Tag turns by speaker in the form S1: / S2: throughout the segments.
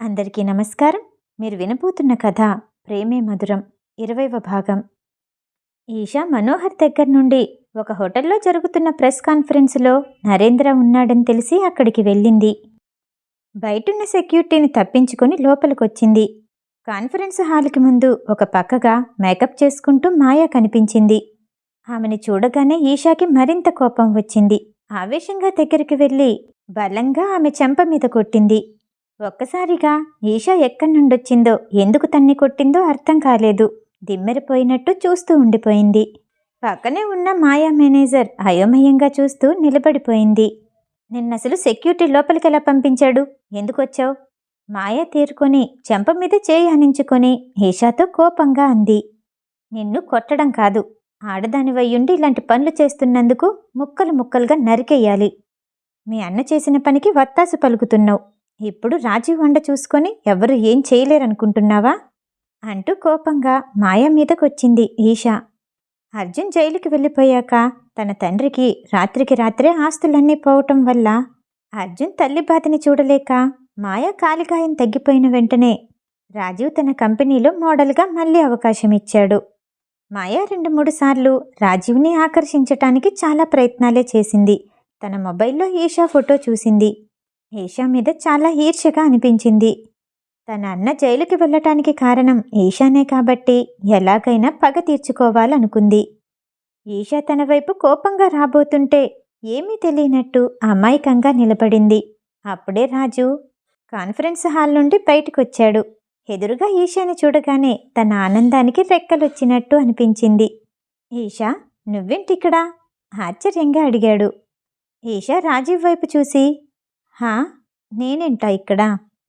S1: అందరికీ నమస్కారం. మీరు వినబోతున్న కథ ప్రేమే మధురం ఇరవైవ భాగం. ఈషా మనోహర్ దగ్గర నుండి ఒక హోటల్లో జరుగుతున్న ప్రెస్ కాన్ఫరెన్స్లో నరేంద్ర ఉన్నాడని తెలిసి అక్కడికి వెళ్ళింది. బయటున్న సెక్యూరిటీని తప్పించుకొని లోపలికొచ్చింది. కాన్ఫరెన్స్ హాల్కి ముందు ఒక పక్కగా మేకప్ చేసుకుంటూ మాయా కనిపించింది. ఆమెని చూడగానే ఈషాకి మరింత కోపం వచ్చింది. ఆవేశంగా దగ్గరికి వెళ్ళి బలంగా ఆమె చెంప మీద కొట్టింది. ఒక్కసారిగా ఈషా ఎక్కడి నుండొచ్చిందో ఎందుకు తన్ని కొట్టిందో అర్థం కాలేదు. దిమ్మెరిపోయినట్టు చూస్తూ ఉండిపోయింది. పక్కనే ఉన్న మాయా మేనేజర్ అయోమయంగా చూస్తూ నిలబడిపోయింది. నిన్నసలు సెక్యూరిటీ లోపలికి ఎలా పంపించాడు? ఎందుకొచ్చావు? మాయా తీరుకొని చెంప మీద చేయి అనించుకొని ఈషాతో కోపంగా అంది. నిన్ను కొట్టడం కాదు. ఆడదానివయ్యుండి ఇలాంటి పనులు చేస్తున్నందుకు ముక్కలు ముక్కలుగా నరికెయ్యాలి మీ అన్న చేసిన పనికి వత్తాసు పలుకుతున్నావు. ఇప్పుడు రాజీవ్ వండ చూసుకొని ఎవరు ఏం చేయలేరనుకుంటున్నావా? అంటూ కోపంగా మాయా మీదకొచ్చింది ఈషా. అర్జున్ జైలుకి వెళ్ళిపోయాక తన తండ్రికి రాత్రికి రాత్రే ఆస్తులన్నీ పోవటం వల్ల అర్జున్ తల్లి బాధని చూడలేక మాయా కాలిగాయం తగ్గిపోయిన వెంటనే రాజీవ్ తన కంపెనీలో మోడల్గా మళ్ళీ అవకాశం ఇచ్చాడు. మాయా రెండు మూడు సార్లు రాజీవ్ని ఆకర్షించటానికి చాలా ప్రయత్నాలే చేసింది. తన మొబైల్లో ఈషా ఫోటో చూసింది. ఈషా మీద చాలా ఈర్ష్యగా అనిపించింది. తన అన్న జైలుకి వెళ్ళటానికి కారణం ఈషానే కాబట్టి ఎలాగైనా పగ తీర్చుకోవాలనుకుంది. ఈషా తన వైపు కోపంగా రాబోతుంటే ఏమీ తెలియనట్టు అమాయకంగా నిలబడింది. అప్పుడే రాజు కాన్ఫరెన్స్ హాల్ నుండి బయటకొచ్చాడు. ఎదురుగా ఈషాని చూడగానే తన ఆనందానికి రెక్కలొచ్చినట్టు అనిపించింది. ఈషా నువ్వేంటిక్కడా? ఆశ్చర్యంగా అడిగాడు. ఈషా రాజీవ్ వైపు చూసి హా నేనేంటా ఇక్కడ?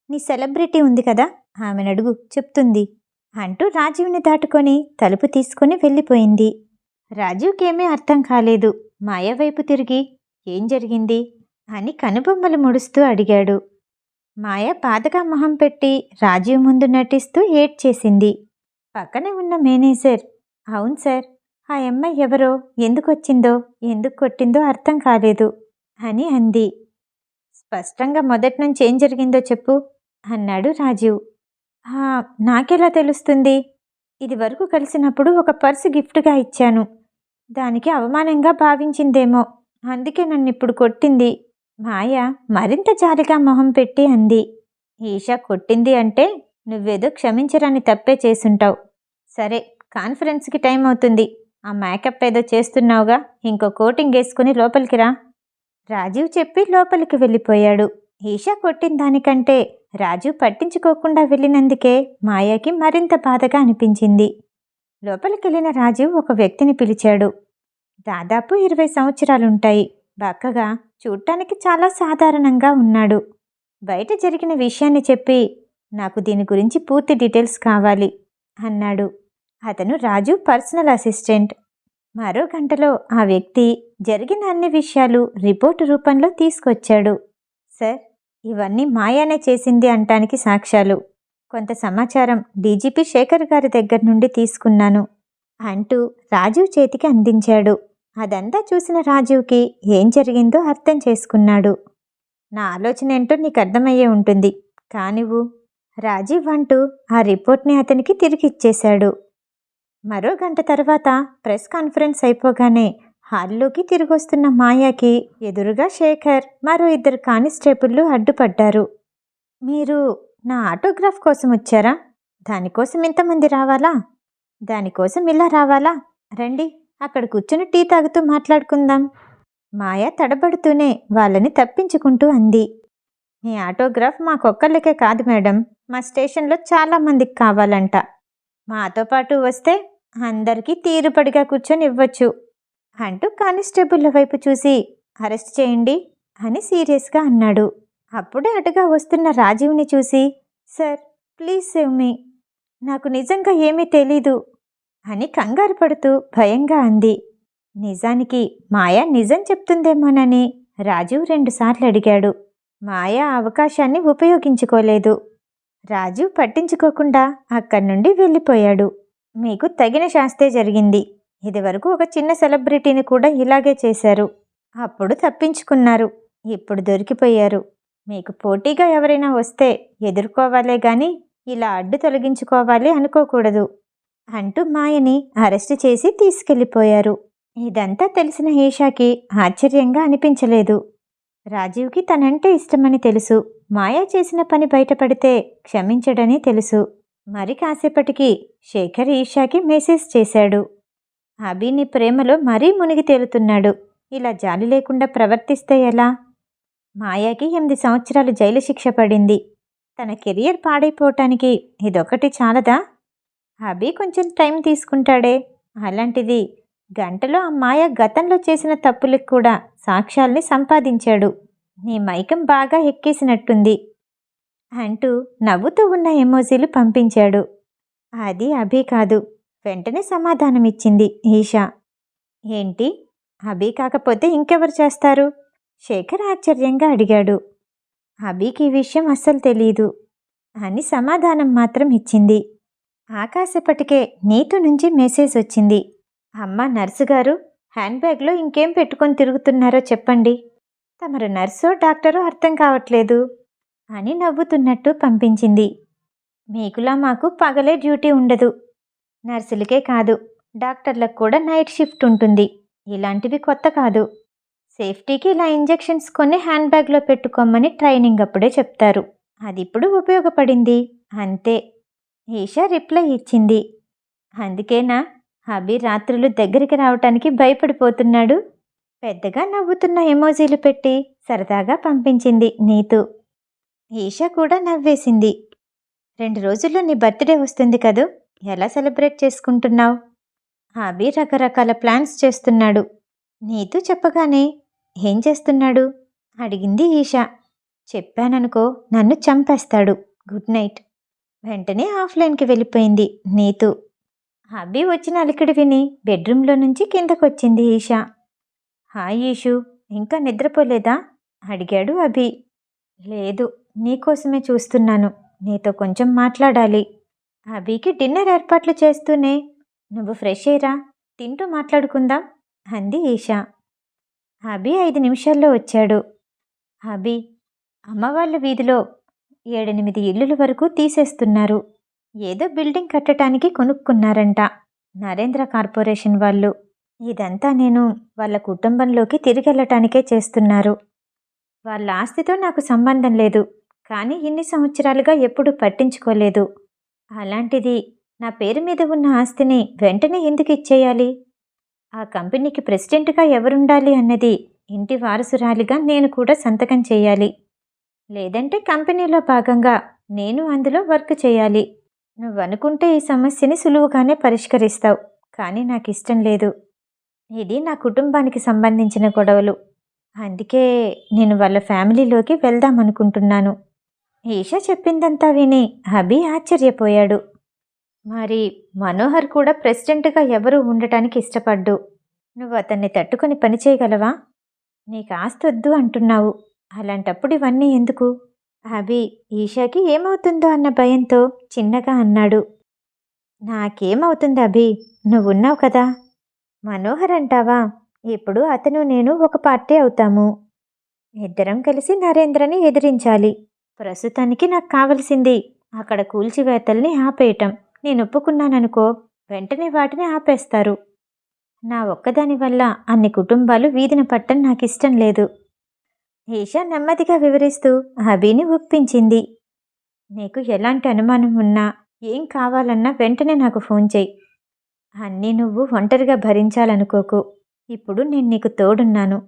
S1: నీ సెలబ్రిటీ ఉంది కదా? ఆమెను అడుగు చెప్తుంది. అంటూ రాజీవ్ని దాటుకొని తలుపు తీసుకుని వెళ్ళిపోయింది. రాజీవ్కేమీ అర్థం కాలేదు. మాయ వైపు తిరిగి ఏం జరిగింది? అని కనుబొమ్మలు ముడుస్తూ అడిగాడు. మాయ బాధగా మొహం పెట్టి రాజీవ్ ముందు నటిస్తూ ఏడ్చేసింది. పక్కనే ఉన్న మేనేజర్ అవును సార్ ఆ అమ్మాయి ఎవరో? ఎందుకొచ్చిందో? ఎందుకు కొట్టిందో అర్థం కాలేదు అని అంది. స్పష్టంగా మొదటి నుంచి ఏం జరిగిందో చెప్పు అన్నాడు రాజీవ్. నాకెలా తెలుస్తుంది? ఇది వరకు కలిసినప్పుడు ఒక పర్సు గిఫ్ట్గా ఇచ్చాను. దానికి అవమానంగా భావించిందేమో. అందుకే నన్ను ఇప్పుడు కొట్టింది. మాయ మరింత జాలిగా మొహం పెట్టి అంది. ఈషా కొట్టింది అంటే నువ్వేదో క్షమించరాని తప్పే చేసుంటావు సరే కాన్ఫరెన్స్కి టైం అవుతుంది. ఆ మేకప్ ఏదో చేస్తున్నావుగా. ఇంకో కోటింగ్ వేసుకుని లోపలికి రా. రాజీవ్ చెప్పి లోపలికి వెళ్ళిపోయాడు. ఈషా కొట్టిన దానికంటే రాజు పట్టించుకోకుండా వెళ్ళినందుకే మాయాకి మరింత బాధగా అనిపించింది. లోపలికెళ్ళిన రాజీవ్ ఒక వ్యక్తిని పిలిచాడు. దాదాపు ఇరవై సంవత్సరాలుంటాయి. బక్కగా చూడటానికి చాలా సాధారణంగా ఉన్నాడు. బయట జరిగిన విషయాన్ని చెప్పి నాకు దీని గురించి పూర్తి డీటెయిల్స్ కావాలి అన్నాడు. అతను రాజు పర్సనల్ అసిస్టెంట్. మరో గంటలో ఆ వ్యక్తి జరిగిన అన్ని విషయాలు రిపోర్టు రూపంలో తీసుకొచ్చాడు. సార్ ఇవన్నీ మాయానే చేసింది అంటానికి సాక్ష్యాలు. కొంత సమాచారం డీజీపీ శేఖర్ గారి దగ్గర నుండి తీసుకున్నాను అంటూ రాజీవ్ చేతికి అందించాడు. అదంతా చూసిన రాజీవ్కి ఏం జరిగిందో అర్థం చేసుకున్నాడు. నా ఆలోచన ఏంటో నీకు అర్థమయ్యే ఉంటుంది. కానివ్వు. రాజీవ్ అంటూ ఆ రిపోర్ట్ని అతనికి తిరిగి ఇచ్చేశాడు. మరో గంట తర్వాత ప్రెస్ కాన్ఫరెన్స్ అయిపోగానే హాల్లోకి తిరిగొస్తున్న మాయాకి ఎదురుగా శేఖర్ మరో ఇద్దరు కానిస్టేబుళ్ళు అడ్డుపడ్డారు. మీరు నా ఆటోగ్రాఫ్ కోసం వచ్చారా? దానికోసం ఇంతమంది రావాలా? దానికోసం ఇలా రావాలా? రండి అక్కడ కూర్చుని టీ తాగుతూ మాట్లాడుకుందాం. మాయ తడబడుతూనే వాళ్ళని తప్పించుకుంటూ అంది. మీ ఆటోగ్రాఫ్ మాకొక్కళ్ళకే కాదు మేడం మా స్టేషన్లో చాలా మందికి కావాలంట. మాతో పాటు వస్తే అందరికీ తీరుపడిగా కూర్చొని ఇవ్వచ్చు అంటూ కానిస్టేబుల్ల వైపు చూసి అరెస్ట్ చేయండి అని సీరియస్గా అన్నాడు. అప్పుడే అటుగా వస్తున్న రాజీవ్ని చూసి సార్ ప్లీజ్ సేవ్ మీ. నాకు నిజంగా ఏమీ తెలీదు అని కంగారు పడుతూ భయంగా అంది. నిజానికి మాయా నిజం చెప్తుందేమోనని రాజీవ్ రెండుసార్లు అడిగాడు. మాయా అవకాశాన్ని ఉపయోగించుకోలేదు. రాజీవ్ పట్టించుకోకుండా అక్కడి నుండి వెళ్ళిపోయాడు. మీకు తగిన శాస్తే జరిగింది. ఇదివరకు ఒక చిన్న సెలబ్రిటీని కూడా ఇలాగే చేశారు. అప్పుడు తప్పించుకున్నారు. ఇప్పుడు దొరికిపోయారు. మీకు పోటీగా ఎవరైనా వస్తే ఎదుర్కోవాలే గాని ఇలా అడ్డు తొలగించుకోవాలి అనుకోకూడదు అంటూ మాయని అరెస్టు చేసి తీసుకెళ్ళిపోయారు. ఇదంతా తెలిసిన ఈషాకి ఆశ్చర్యంగా అనిపించలేదు. రాజీవ్కి తనంటే ఇష్టమని తెలుసు. మాయా చేసిన పని బయటపడితే క్షమించడని తెలుసు. మరి కాసేపటికి శేఖర్ ఈషాకి మెసేజ్ చేశాడు. అభిని ప్రేమలో మరీ మునిగి తేలుతున్నాడు. ఇలా జాలి లేకుండా ప్రవర్తిస్తే ఎలా? మాయాకి ఎనిమిది సంవత్సరాలు జైలు శిక్ష పడింది. తన కెరియర్ పాడైపోవటానికి ఇదొకటి చాలదా? అభి కొంచెం టైం తీసుకుంటాడే. అలాంటిది గంటలో ఆ మాయ గతంలో చేసిన తప్పులకు కూడా సాక్ష్యాల్ని సంపాదించాడు. నీ మైకం బాగా ఎక్కేసినట్టుంది అంటూ నవ్వుతూ ఉన్న ఎమోజీలు పంపించాడు. అది అభి కాదు వెంటనే సమాధానమిచ్చింది ఈషా. ఏంటి? అభి కాకపోతే ఇంకెవరు చేస్తారు? శేఖర్ ఆశ్చర్యంగా అడిగాడు. అభికి ఈ విషయం అస్సలు తెలీదు అని సమాధానం మాత్రం ఇచ్చింది. ఆకాశపటికే నీతు నుంచి మెసేజ్ వచ్చింది. అమ్మ నర్సు గారు హ్యాండ్ బ్యాగ్లో ఇంకేం పెట్టుకొని తిరుగుతున్నారో చెప్పండి. తమరు నర్సో డాక్టరో అర్థం కావట్లేదు అని నవ్వుతున్నట్టు పంపించింది. మీకులా మాకు పగలే డ్యూటీ ఉండదు. నర్సులకే కాదు డాక్టర్లకు కూడా నైట్ షిఫ్ట్ ఉంటుంది. ఇలాంటివి కొత్త కాదు. సేఫ్టీకి ఇలా ఇంజెక్షన్స్ కొన్ని హ్యాండ్ బ్యాగ్లో పెట్టుకోమని ట్రైనింగ్ అప్పుడే చెప్తారు. అది ఇప్పుడు ఉపయోగపడింది. అంతే. ఈషా రిప్లై ఇచ్చింది. అందుకేనా? అభి రాత్రులు దగ్గరికి రావటానికి భయపడిపోతున్నాడు? పెద్దగా నవ్వుతున్న ఎమోజీలు పెట్టి సరదాగా పంపించింది నీతు. ఈషా కూడా నవ్వేసింది. రెండు రోజుల్లో నీ బర్త్డే వస్తుంది కదూ ఎలా సెలబ్రేట్ చేసుకుంటున్నావు? అభి రకరకాల ప్లాన్స్ చేస్తున్నాడు. నీతు చెప్పగానే ఏం చేస్తున్నాడు? అడిగింది ఈషా. చెప్పాననుకో నన్ను చంపేస్తాడు. Good night. వెంటనే ఆఫ్లైన్కి వెళ్ళిపోయింది నీతు. అభి వచ్చిన అలికిడి విని బెడ్రూమ్లో నుంచి కిందకొచ్చింది ఈషా. హాయ్ ఈషు ఇంకా నిద్రపోలేదా? అడిగాడు అభి. లేదు నీకోసమే చూస్తున్నాను. నీతో కొంచెం మాట్లాడాలి. అభికి డిన్నర్ ఏర్పాట్లు చేస్తూనే నువ్వు ఫ్రెష్ అయ్యరా తింటూ మాట్లాడుకుందాం అంది ఈషా. అభి ఐదు నిమిషాల్లో వచ్చాడు. అభి అమ్మవాళ్ళ వీధిలో ఏడెనిమిది ఇల్లుల వరకు తీసేస్తున్నారు. ఏదో బిల్డింగ్ కట్టడానికి కొనుక్కున్నారంట నరేంద్ర కార్పొరేషన్ వాళ్ళు. ఇదంతా నేను వాళ్ళ కుటుంబంలోకి తిరిగెళ్ళటానికే చేస్తున్నారు. వాళ్ళ ఆస్తితో నాకు సంబంధం లేదు. కానీ ఇన్ని సంవత్సరాలుగా ఎప్పుడూ పట్టించుకోలేదు. అలాంటిది నా పేరు మీద ఉన్న ఆస్తిని వెంటనే ఎందుకు ఇచ్చేయాలి? ఆ కంపెనీకి ప్రెసిడెంట్గా ఎవరుండాలి అన్నది ఇంటి వారసురాలిగా నేను కూడా సంతకం చేయాలి. లేదంటే కంపెనీలో భాగంగా నేను అందులో వర్క్ చేయాలి. నువ్వు అనుకుంటే ఈ సమస్యని సులువుగానే పరిష్కరిస్తావు. కానీ నాకు ఇష్టం లేదు. ఇది నా కుటుంబానికి సంబంధించిన గొడవలు. అందుకే నేను వాళ్ళ ఫ్యామిలీలోకి వెళ్దాం అనుకుంటున్నాను. ఈషా చెప్పిందంతా విని అభి ఆశ్చర్యపోయాడు. మరి మనోహర్ కూడా ప్రెసిడెంట్గా ఎవరూ ఉండటానికి ఇష్టపడ్డు. నువ్వు అతన్ని తట్టుకొని పని చేయగలవా? నీకు ఆస్తొద్దు అంటున్నావు. అలాంటప్పుడు ఇవన్నీ ఎందుకు? అభి ఈషాకి ఏమవుతుందో అన్న భయంతో చిన్నగా అన్నాడు. నాకేమవుతుంది అభి? నువ్వున్నావు కదా? మనోహర్ అంటావా ఇప్పుడు అతను నేను ఒక పార్టీ అవుతాము. ఇద్దరం కలిసి నరేంద్రని ఎదిరించాలి. ప్రస్తుతానికి నాకు కావలసింది అక్కడ కూల్చివేతల్ని ఆపేయటం. నేను ఒప్పుకున్నాననుకో వెంటనే వాటిని ఆపేస్తారు. నా ఒక్కదాని వల్ల అన్ని కుటుంబాలు వీధిన పట్టం నాకు ఇష్టం లేదు. ఈషా నెమ్మదిగా వివరిస్తూ అభిని ఒప్పించింది. నీకు ఎలాంటి అనుమానం ఉన్నా ఏం కావాలన్నా వెంటనే నాకు ఫోన్ చేయి. అన్నీ నువ్వు ఒంటరిగా భరించాలనుకోకు. ఇప్పుడు నేను నీకు తోడున్నాను.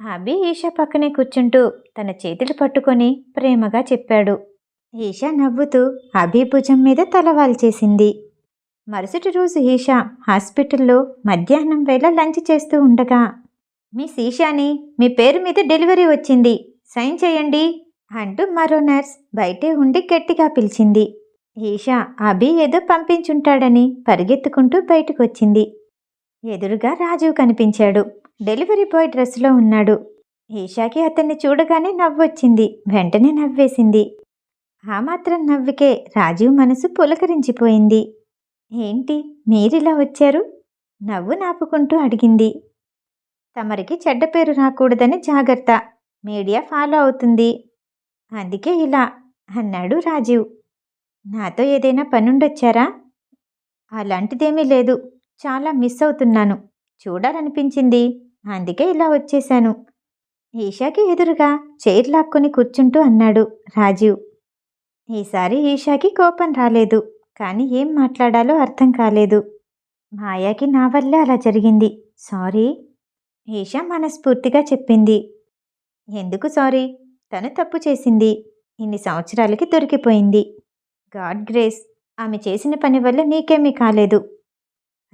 S1: అభి ఈషా పక్కనే కూర్చుంటూ తన చేతులు పట్టుకొని ప్రేమగా చెప్పాడు. ఈషా నవ్వుతూ అభి భుజం మీద తలవాల్చేసింది మరుసటి రోజు ఈషా హాస్పిటల్లో మధ్యాహ్నం వేళ లంచ్ చేస్తూ ఉండగా మిస్ ఈషాని మీ పేరు మీద డెలివరీ వచ్చింది. సైన్ చేయండి అంటూ మరో నర్స్ బయటే ఉండి గట్టిగా పిలిచింది. ఈషా అభి ఏదో పంపించుంటాడని పరిగెత్తుకుంటూ బయటకొచ్చింది. ఎదురుగా రాజు కనిపించాడు. డెలివరీ బాయ్ డ్రెస్లో ఉన్నాడు. ఈషాకి అతన్ని చూడగానే నవ్వొచ్చింది. వెంటనే నవ్వేసింది. ఆ మాత్రం నవ్వికే రాజీవ్ మనసు పులకరించిపోయింది. ఏంటి మీరిలా వచ్చారు? నవ్వు నాపుకుంటూ అడిగింది. తమరికి చెడ్డ పేరు రాకూడదని జాగ్రత్త. మీడియా ఫాలో అవుతుంది. అందుకే ఇలా అన్నాడు రాజీవ్ నాతో ఏదైనా పనుండొచ్చారా? అలాంటిదేమీ లేదు. చాలా మిస్ అవుతున్నాను. చూడాలనిపించింది. అందుకే ఇలా వచ్చేశాను. ఈషాకి ఎదురుగా చైర్ లాక్కొని కూర్చుంటూ అన్నాడు రాజీవ్. ఈసారి ఈషాకి కోపం రాలేదు. కానీ ఏం మాట్లాడాలో అర్థం కాలేదు. మాయాకి నా వల్లే అలా జరిగింది. సారీ. ఈషా మనస్ఫూర్తిగా చెప్పింది. ఎందుకు సారీ? తను తప్పు చేసింది. ఇన్ని సంవత్సరాలకి దొరికిపోయింది. గాడ్ గ్రేస్ ఆమె చేసిన పని వల్ల నీకేమీ కాలేదు.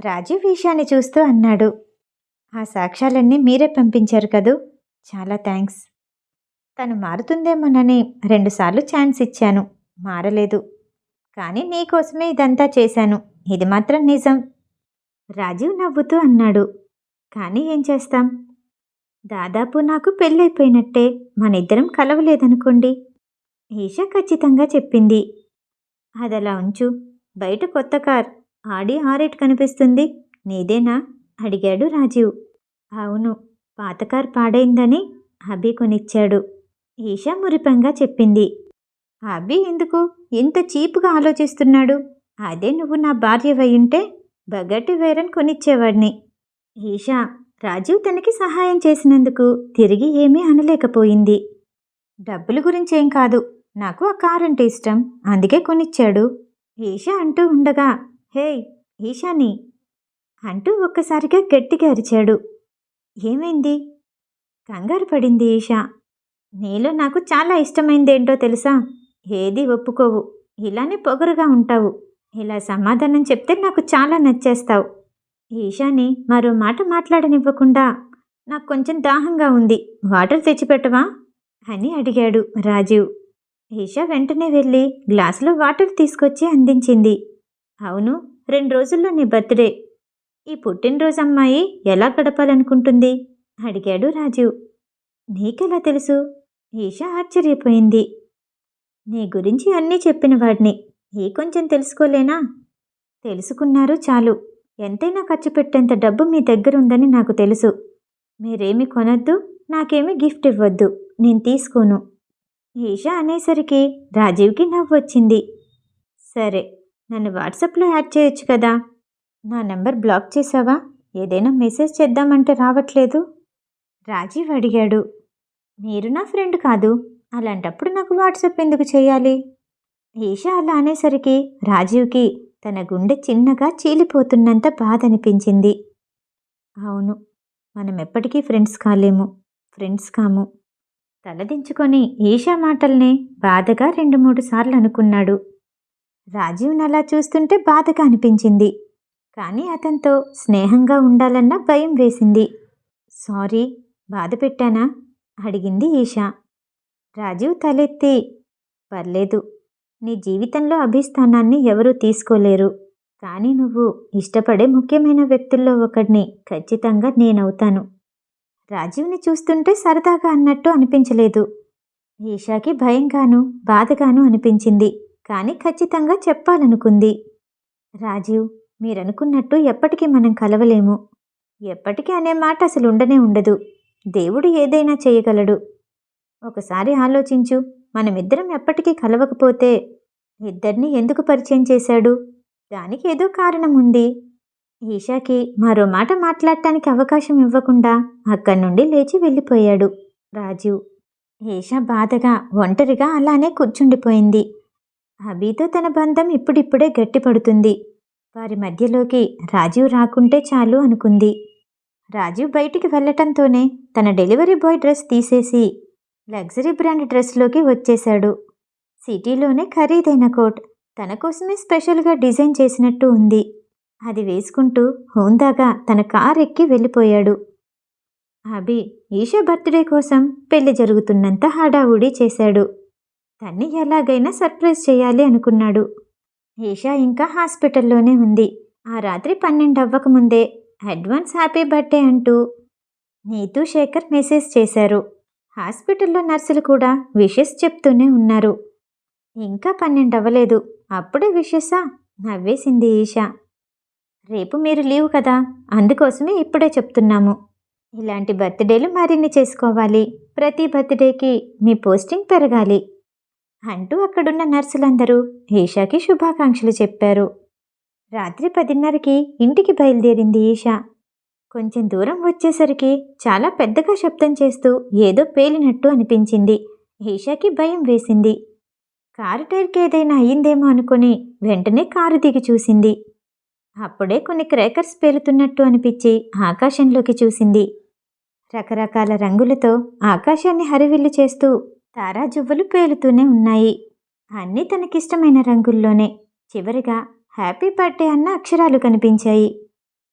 S1: రాజీవ్ విషయాన్ని చూస్తూ అన్నాడు. ఆ సాక్ష్యాలన్నీ మీరే పంపించారు కదూ? చాలా థ్యాంక్స్. తను మారుతుందేమోనని రెండుసార్లు ఛాన్స్ ఇచ్చాను. మారలేదు. కానీ నీకోసమే ఇదంతా చేశాను. ఇది మాత్రం నిజం. రాజీవ్ నవ్వుతూ అన్నాడు. కానీ ఏం చేస్తాం? దాదాపు నాకు పెళ్ళైపోయినట్టే. మనిద్దరం కలవలేదనుకోండి. ఈషా ఖచ్చితంగా చెప్పింది. అదలా ఉంచు. బయట కొత్త కార్. ఆడి ఆరేట్ కనిపిస్తుంది. నీదేనా? అడిగాడు రాజీవ్. అవును. పాత కార్ పాడైందని అభి కొనిచ్చాడు. ఈషా మురిపంగా చెప్పింది. అభి ఎందుకు? ఇంత చీపుగా ఆలోచిస్తున్నాడు. అదే నువ్వు నా భార్యవయ్యుంటే బగట్టి వేరని కొనిచ్చేవాడిని. ఈషా రాజీవ్ తనకి సహాయం చేసినందుకు తిరిగి ఏమీ అనలేకపోయింది. డబ్బుల గురించేం కాదు. నాకు ఆ కార్ అంటే ఇష్టం. అందుకే కొనిచ్చాడు. ఈషా అంటూ ఉండగా హే ఈషాని అంటూ ఒక్కసారిగా గట్టిగా అరిచాడు. ఏమైంది? కంగారు పడింది ఈషా. నీలో నాకు చాలా ఇష్టమైందేంటో తెలుసా? ఏది ఒప్పుకోవు. ఇలానే పొగరుగా ఉంటావు. ఇలా సమాధానం చెప్తే నాకు చాలా నచ్చేస్తావు. ఈషాని మరో మాట మాట్లాడనివ్వకుండా నాకు కొంచెం దాహంగా ఉంది. వాటర్ తెచ్చిపెట్టవా? అని అడిగాడు రాజీవ్. ఈషా వెంటనే వెళ్ళి గ్లాసులో వాటర్ తీసుకొచ్చి అందించింది. అవును రెండు రోజుల్లో నీ బర్త్డే. ఈ పుట్టినరోజు అమ్మాయి ఎలా గడపాలనుకుంటుంది? అడిగాడు రాజు. నీకెలా తెలుసు? ఈషా ఆశ్చర్యపోయింది. నీ గురించి అన్నీ చెప్పిన వాడిని ఈ కొంచెం తెలుసుకోలేనా? తెలుసుకున్నారు చాలు. ఎంతైనా ఖర్చు పెట్టేంత డబ్బు మీ దగ్గర ఉందని నాకు తెలుసు. మీరేమి కొనొద్దు నాకేమీ గిఫ్ట్ ఇవ్వద్దు. నేను తీసుకోను. ఈష అనేసరికి రాజీవ్కి నవ్వు వచ్చింది సరే నన్ను వాట్సాప్లో యాడ్ చేయొచ్చు కదా? నా నెంబర్ బ్లాక్ చేసావా ఏదైనా మెసేజ్ చేద్దామంటే రావట్లేదు. రాజీవ్ అడిగాడు. మీరు నా ఫ్రెండ్ కాదు. అలాంటప్పుడు నాకు వాట్సాప్ ఎందుకు చేయాలి? ఈషా అలా అనేసరికి రాజీవ్కి తన గుండె చిన్నగా చీలిపోతున్నంత బాధ అనిపించింది అవును మనం ఎప్పటికీ ఫ్రెండ్స్ కాలేము. ఫ్రెండ్స్ కాము. తలదించుకొని ఈషా మాటల్నే బాధగా రెండు మూడు సార్లు అనుకున్నాడు రాజీవ్ని అలా చూస్తుంటే బాధగా అనిపించింది. కానీ అతనితో స్నేహంగా ఉండాలన్న భయం వేసింది. సారీ బాధ పెట్టానా? అడిగింది ఈషా రాజీవ్ తలెత్తి పర్లేదు. నీ జీవితంలో అభిస్థానాన్ని ఎవరూ తీసుకోలేరు. కానీ నువ్వు ఇష్టపడే ముఖ్యమైన వ్యక్తుల్లో ఒకడిని ఖచ్చితంగా నేనవుతాను. రాజీవ్ని చూస్తుంటే సరదాగా అన్నట్టు అనిపించలేదు. ఈషాకి భయంగాను బాధగాను అనిపించింది. కానీ ఖచ్చితంగా చెప్పాలనుకుంది. రాజీవ్ మీరనుకున్నట్టు ఎప్పటికీ మనం కలవలేము. ఎప్పటికీ అనే మాట అసలు ఉండనే ఉండదు. దేవుడు ఏదైనా చేయగలడు. ఒకసారి ఆలోచించు మనమిద్దరం ఎప్పటికీ కలవకపోతే ఇద్దరిని ఎందుకు పరిచయం చేశాడు? దానికి ఏదో కారణం ఉంది ఈషాకి మరో మాట మాట్లాడటానికి అవకాశం ఇవ్వకుండా అక్కడి నుండి లేచి వెళ్ళిపోయాడు రాజీవ్. ఈషా బాధగా ఒంటరిగా అలానే కూర్చుండిపోయింది. అభితో తన బంధం ఇప్పుడిప్పుడే గట్టిపడుతుంది. వారి మధ్యలోకి రాజీవ్ రాకుంటే చాలు అనుకుంది. రాజీవ్ బయటికి వెళ్ళటంతోనే తన డెలివరీ బాయ్ డ్రెస్ తీసేసి లగ్జరీ బ్రాండ్ డ్రెస్లోకి వచ్చేశాడు. సిటీలోనే ఖరీదైన కోట్ తన కోసమే స్పెషల్గా డిజైన్ చేసినట్టు ఉంది. అది వేసుకుంటూ హోందాగా తన కార్ ఎక్కి వెళ్ళిపోయాడు. అభి ఈషా బర్త్డే కోసం పెళ్ళి జరుగుతున్నంత హడావుడి చేశాడు. తన్ని ఎలాగైనా సర్ప్రైజ్ చేయాలి అనుకున్నాడు. ఈషా ఇంకా హాస్పిటల్లోనే ఉంది. ఆ రాత్రి పన్నెండు అవ్వకముందే అడ్వాన్స్ హ్యాపీ బర్త్డే అంటూ నీతూ శేఖర్ మెసేజ్ చేశారు. హాస్పిటల్లో నర్సులు కూడా విషెస్ చెప్తూనే ఉన్నారు. ఇంకా పన్నెండు అవ్వలేదు అప్పుడే విషెస్సా నవ్వేసింది ఈషా. రేపు మీరు లీవ్ కదా? అందుకోసమే ఇప్పుడే చెప్తున్నాము. ఇలాంటి బర్త్డేలు మరిన్ని చేసుకోవాలి. ప్రతి బర్త్డేకి మీ పోస్టింగ్ పెరగాలి. అంటూ అక్కడున్న నర్సులందరూ ఈషాకి శుభాకాంక్షలు చెప్పారు. రాత్రి పదిన్నరకి ఇంటికి బయలుదేరింది ఈషా. కొంచెం దూరం వచ్చేసరికి చాలా పెద్దగా శబ్దం చేస్తూ ఏదో పేలినట్టు అనిపించింది. ఈషాకి భయం వేసింది. కారు టైర్కి ఏదైనా అయ్యిందేమో అనుకుని వెంటనే కారు దిగి చూసింది. అప్పుడే కొన్ని క్రేకర్స్ పేలుతున్నట్టు అనిపించి ఆకాశంలోకి చూసింది. రకరకాల రంగులతో ఆకాశాన్ని హరివిల్లు చేస్తూ తారాజువ్వలు పేలుతూనే ఉన్నాయి. అన్నీ తనకిష్టమైన రంగుల్లోనే. చివరిగా హ్యాపీ బర్త్డే అన్న అక్షరాలు కనిపించాయి.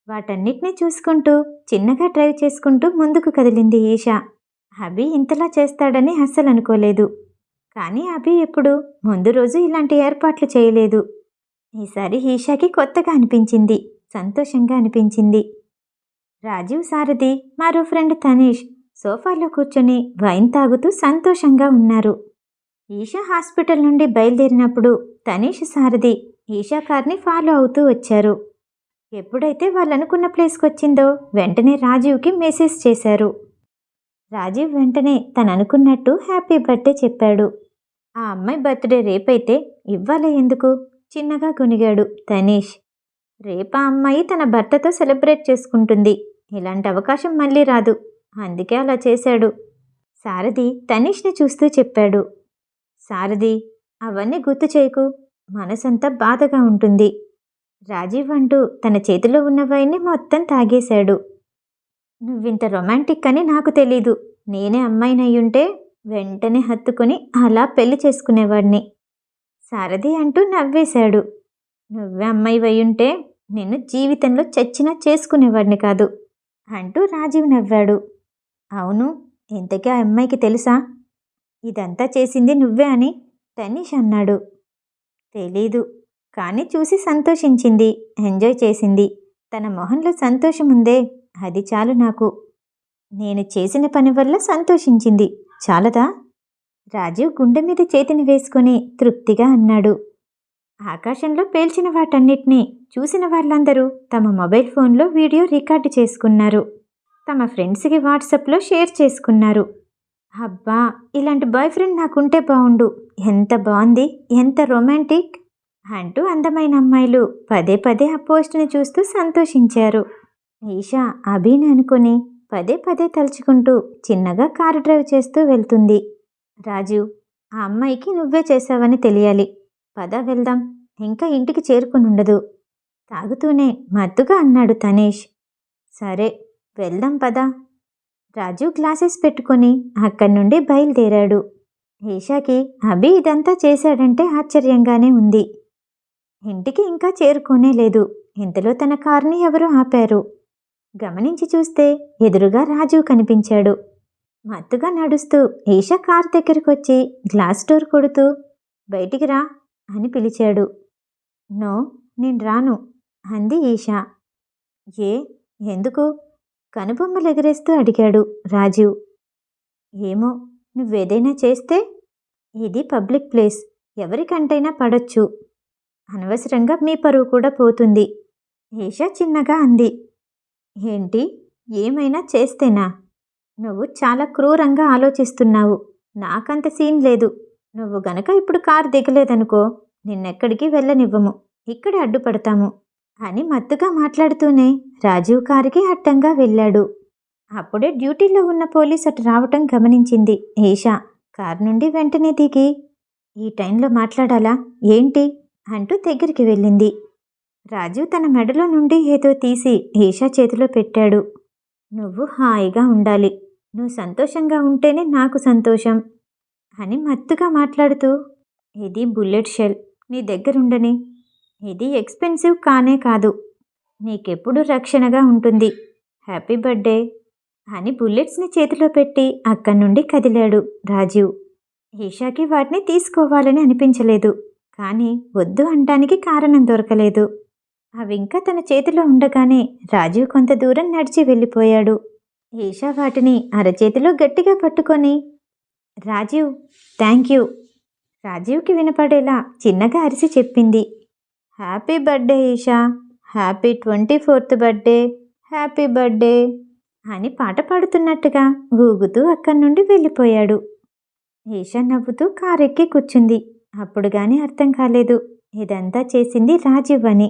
S1: వాటన్నిటినీ చూసుకుంటూ చిన్నగా డ్రైవ్ చేసుకుంటూ ముందుకు కదిలింది ఈషా. అభి ఇంతలా చేస్తాడని అస్సలు అనుకోలేదు కానీ అభి ఎప్పుడు ముందు రోజు ఇలాంటి ఏర్పాట్లు చేయలేదు. ఈసారి ఈషాకి కొత్తగా అనిపించింది. సంతోషంగా అనిపించింది. రాజీవ్ సారథి మరో ఫ్రెండ్ తనీష్ సోఫాలో కూర్చొని వైన్ తాగుతూ సంతోషంగా ఉన్నారు. ఈషా హాస్పిటల్ నుండి బయలుదేరినప్పుడు తనీష్ సారథి ఈషా కార్ని ఫాలో అవుతూ వచ్చారు. ఎప్పుడైతే వాళ్ళు అనుకున్న ప్లేస్కి వచ్చిందో వెంటనే రాజీవ్కి మెసేజ్ చేశారు. రాజీవ్ వెంటనే తను అనుకున్నట్టు హ్యాపీ బర్త్డే చెప్పాడు. ఆ అమ్మాయి బర్త్డే రేపైతే ఇవ్వాలి ఎందుకు? చిన్నగా కొనిగాడు తనీష్. రేపా అమ్మాయి తన భర్తతో సెలబ్రేట్ చేసుకుంటుంది. ఇలాంటి అవకాశం మళ్ళీ రాదు. అందుకే అలా చేశాడు. సారథి తనీష్ని చూస్తూ చెప్పాడు. సారథి అవన్నీ గుర్తు చేయకు. మనసంతా బాధగా ఉంటుంది. రాజీవ్ అంటూ తన చేతిలో ఉన్న వైన్ని మొత్తం తాగేశాడు. నువ్వింత రొమాంటిక్ అని నాకు తెలీదు. నేనే అమ్మాయినయ్యుంటే వెంటనే హత్తుకుని అలా పెళ్ళి చేసుకునేవాడిని. సారథి అంటూ నవ్వేశాడు. నువ్వే అమ్మాయి ఉంటే నేను జీవితంలో చచ్చినా చేసుకునేవాడిని కాదు అంటూ రాజీవ్ నవ్వాడు. అవును ఇంతకీ ఆ అమ్మాయికి తెలుసా? ఇదంతా చేసింది నువ్వే అని తనీష్ అన్నాడు. తెలీదు కానీ చూసి సంతోషించింది ఎంజాయ్ చేసింది. తన మొహంలో సంతోషం ఉందే అది చాలు నాకు. నేను చేసిన పని వల్ల సంతోషించింది. చాలదా? రాజీవ్ గుండె మీద చేతిని వేసుకుని తృప్తిగా అన్నాడు. ఆకాశంలో పేల్చిన వాటన్నిటినీ చూసిన వాళ్ళందరూ తమ మొబైల్ ఫోన్లో వీడియో రికార్డు చేసుకున్నారు. తమ ఫ్రెండ్స్కి వాట్సాప్లో షేర్ చేసుకున్నారు. అబ్బా ఇలాంటి బాయ్ ఫ్రెండ్ నాకుంటే బాగుండు ఎంత బాగుంది ఎంత రొమాంటిక్! అంటూ అందమైన అమ్మాయిలు పదే పదే ఆ పోస్ట్ని చూస్తూ సంతోషించారు. ఈషా అభిని అనుకుని పదే పదే తలుచుకుంటూ చిన్నగా కారు డ్రైవ్ చేస్తూ వెళ్తుంది. రాజు ఆ అమ్మాయికి నువ్వే చేశావని తెలియాలి. పద వెళ్దాం. ఇంకా ఇంటికి చేరుకునుండదు. తాగుతూనే మత్తుగా అన్నాడు తనేష్. సరే వెళ్దాం పద. రాజు గ్లాసెస్ పెట్టుకొని అక్కడి నుండి బయలుదేరాడు. ఈషాకి అభి ఇదంతా చేశాడంటే ఆశ్చర్యంగానే ఉంది. ఇంటికి ఇంకా చేరుకోనే లేదు. ఇంతలో తన కారుని ఎవరో ఆపారు. గమనించి చూస్తే ఎదురుగా రాజు కనిపించాడు. మత్తుగా నడుస్తూ ఈషా కార్ దగ్గరికి వచ్చి గ్లాస్ డోర్ కొడుతూ బయటికి రా అని పిలిచాడు. నో నేను రాను అంది ఈషా ఏ? ఎందుకు? కనుబొమ్మలు ఎగరేస్తూ అడిగాడు రాజీవ్. ఏమో నువ్వేదైనా చేస్తే? ఇది పబ్లిక్ ప్లేస్ ఎవరికంటైనా పడొచ్చు. అనవసరంగా మీ పరువు కూడా పోతుంది ఈషా చిన్నగా అంది. ఏంటి? ఏమైనా చేస్తేనా? నువ్వు చాలా క్రూరంగా ఆలోచిస్తున్నావు. నాకంత సీన్ లేదు. నువ్వు గనక ఇప్పుడు కారు దిగలేదనుకో నిన్నెక్కడికి వెళ్ళనివ్వము. ఇక్కడే అడ్డుపడతాము. అని మత్తుగా మాట్లాడుతూనే రాజీవ్ కారుకి అడ్డంగా వెళ్ళాడు. అప్పుడే డ్యూటీలో ఉన్న పోలీస్ అటు రావటం గమనించింది ఈషా. కారు నుండి వెంటనే దిగి ఈ టైంలో మాట్లాడాలా? ఏంటి? అంటూ దగ్గరికి వెళ్ళింది. రాజు తన మెడలో నుండి ఏదో తీసి ఈషా చేతిలో పెట్టాడు. నువ్వు హాయిగా ఉండాలి. నువ్వు సంతోషంగా ఉంటేనే నాకు సంతోషం అని మత్తుగా మాట్లాడుతూ ఇది బుల్లెట్ షెల్ నీ దగ్గరుండని. ఇది ఎక్స్పెన్సివ్ కానే కాదు నీకెప్పుడు రక్షణగా ఉంటుంది. హ్యాపీ బర్త్డే అని బుల్లెట్స్ని చేతిలో పెట్టి అక్కడి నుండి కదిలాడు రాజీవ్. ఈషాకి వాటిని తీసుకోవాలని అనిపించలేదు కానీ వద్దు అంటానికి కారణం దొరకలేదు. అవి ఇంకా తన చేతిలో ఉండగానే రాజీవ్ కొంత దూరం నడిచి వెళ్ళిపోయాడు. ఈషా వాటిని అరచేతిలో గట్టిగా పట్టుకొని రాజీవ్ థ్యాంక్ యూ రాజీవ్కి వినపడేలా చిన్నగా అరిసి చెప్పింది. Happy birthday Eesha happy twenty fourth birthday happy birthday అని పాట పాడుతున్నట్టుగా ఊగుతూ అక్కడి నుండి వెళ్ళిపోయాడు. ఈషా నవ్వుతూ కారెక్కి కూర్చుంది. అప్పుడు కానీ అర్థం కాలేదు. ఇదంతా చేసింది రాజీవ్ అని.